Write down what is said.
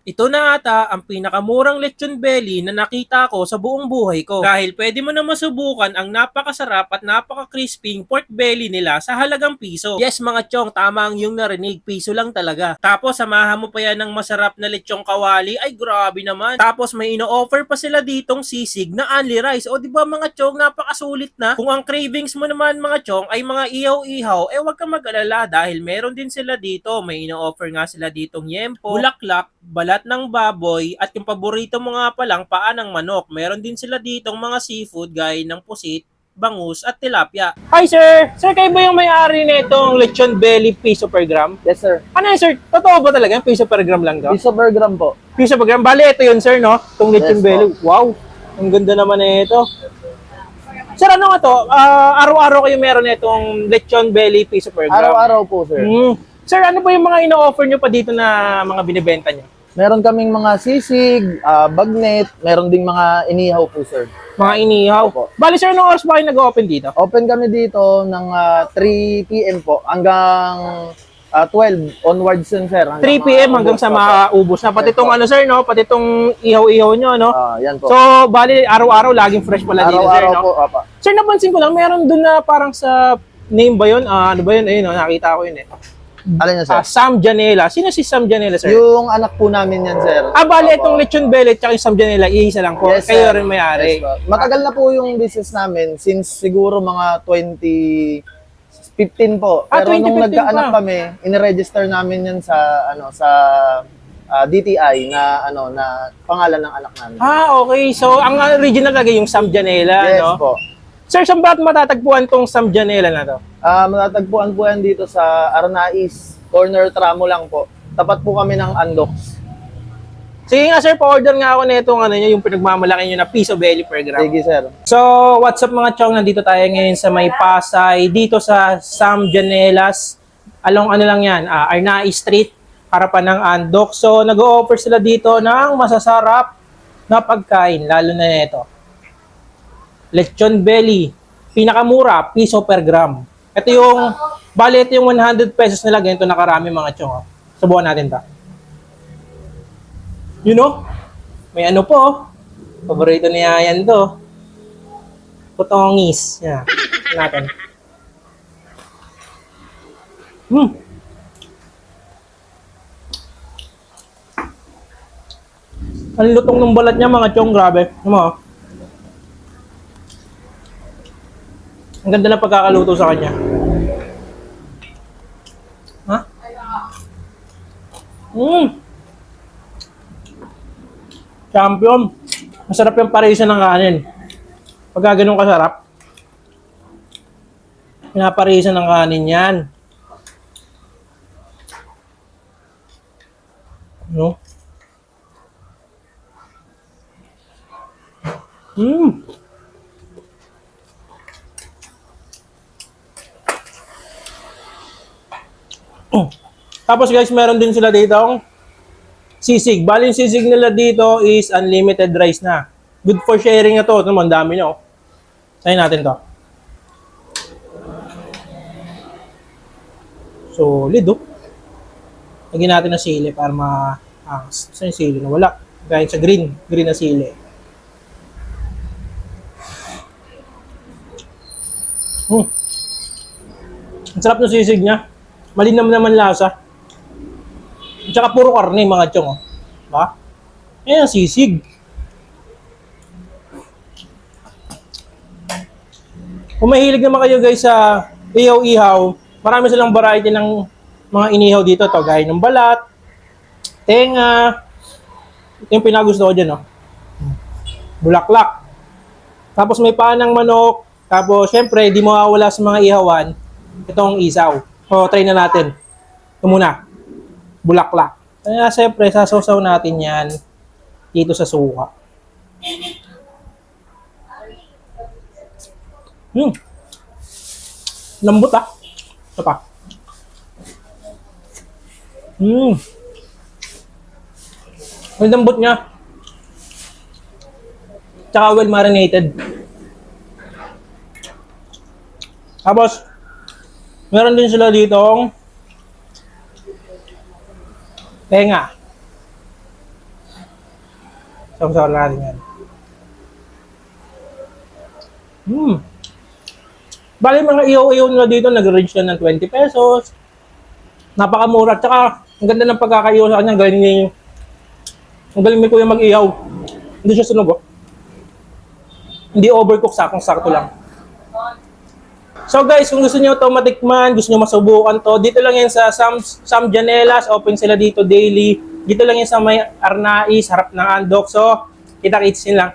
Ito na ata ang pinakamurang lechon belly na nakita ko sa buong buhay ko. Dahil pwede mo na masubukan ang napakasarap at napaka-crisping pork belly nila sa halagang piso. Yes mga chong, tama ang yung narinig, piso lang talaga. Tapos samahan mo pa yan ng masarap na lechong kawali, ay grabe naman. Tapos may ino-offer pa sila ditong sisig na only rice. O ba mga chong, napakasulit na. Kung ang cravings mo naman mga chong ay mga ihaw-ihaw, eh wag kang mag-alala dahil meron din sila dito. May ino-offer nga sila ditong yempo, bulaklak, balat ng baboy, at yung paborito mo nga palang paa ng manok. Meron din sila ditong mga seafood gaya ng pusit, bangus, at tilapia. Hi sir! Sir, kayo ba yung may-ari nitong lechon belly piso per gram? Yes, sir. Ano yun sir? Totoo ba talaga? yung Piso per gram lang daw? Piso per gram po. Piso per gram? Bali, ito yun sir, no? Itong lechon Yes, belly. Wow! Ang ganda naman na ito. Sir, ano nga to? Ah, araw-araw kayo meron itong lechon belly piso per gram. Araw-araw po, sir. Mm. Sir, ano ba yung mga ino-offer nyo pa dito na mga binibenta nyo? Meron kaming mga sisig, ah, bagnet, meron ding mga inihaw po, sir. Mga inihaw. Opo. Bali sir, anong oras ba kayo nag-open dito? Open kami dito ng ah, 3 p.m. po hanggang ah, 12 onwards yun, sir. 3 p.m. hanggang sa maubos na. Pati itong ano sir, no? Pati itong ihaw-ihaw nyo, no? Ah, yan po. So, bali, araw-araw, laging fresh pala dito, sir, Araw-araw no? po, apa. Sir, napansin ko lang, meron dun na parang sa name ba yun? Ah, ano ba yun? Ayun, no? nakita ko yun eh. Alin yan, sir? Ah, Sam Janela. Sino si Sam Janela, sir? Yung anak po namin yan, sir. Ah, bali, Opo. itong lechon belly at yung Sam Janela, iisa lang po. Yes, Kayo sir. rin may-ari. Yes, po. Matagal na po yung business namin since siguro mga 2015 po. Ah, Pero nung 2015 nagkaanak pa. kami, in-register namin yan sa ano sa ah, DTI na ano na pangalan ng anak namin. Ah, okay. So, ang original talaga yung Sam Janela, yes no? po. Sir, saan ba matatagpuan tong Sam Janela na to? Ah, matatagpuan po yan dito sa Arnais, corner tramo lang po. Tapat po kami ng Andox. Sige nga sir, pa-order nga ako nito ano nyo, yung pinagmamalaki nyo na piso belly per gram. Sige, sir. So, what's up mga chong? Nandito tayo ngayon sa may Pasay, dito sa Sam Janelas. Along ano lang yan, ah, Arnai Street, harapan ng Andok. So, nag-o-offer sila dito ng masasarap na pagkain, lalo na nito. Lechon belly, pinakamura, piso per gram. Ito yung, bali ito yung 100 pesos nila, ganito nakarami mga chong. oh. Subukan natin ta. You know, may ano po, oh. paborito ni Ayan to. Putongis. Yan. Tingnan natin. Hmm. Ang lutong ng balat niya mga chong, grabe. Ano mo? Ang ganda ng pagkakaluto sa kanya. Ha? Hmm. Champion. Masarap yung parisa ng kanin. Pagka ganun kasarap, pinaparisa ng kanin yan. No? Hmm. Tapos guys, meron din sila dito sisig. Bali yung sisig nila dito is unlimited rice na. Good for sharing na to. Ito naman, dami nyo. Sayin natin to. Solid oh. Lagyan natin ng sili para ma... Ah, saan yung sili? Nawala. Gaya sa green. Green na sili. Hmm. Ang sarap ng sisig niya. Malinam naman lasa. At puro karne mga chong. Oh. Ba? Ayan, sisig. Kung mahilig naman kayo guys sa ihaw-ihaw, marami silang variety ng mga inihaw dito. To, gaya ng balat, tenga, ito yung pinagusto ko dyan, no? Bulaklak. Tapos may paa ng manok. Tapos, syempre, di mawawala sa mga ihawan, itong isaw. O, try na natin. Ito muna. Bulaklak. Kaya, syempre, sasaw natin yan dito sa suka. Hmm. Lambot ah. Ito pa. Hmm. Ang lambot niya. Tsaka well marinated. Tapos, meron din sila dito tenga. Sasaw natin yan. Hmm. Bali mga iyaw-iyaw nila dito, nag-range na ng 20 pesos. Napakamura. Tsaka, ang ganda ng pagkakaiyaw sa kanya. Galing ni... Ang galing ni Kuya mag-iyaw. Hindi siya sunog, oh. Hindi overcook, sakong-sakto lang. So guys, kung gusto niyo to matikman, gusto niyo masubukan to, dito lang yan sa Sam, Sam Janelas, open sila dito daily. Dito lang yan sa may Arnais, harap ng Andok. So, kita-kits lang.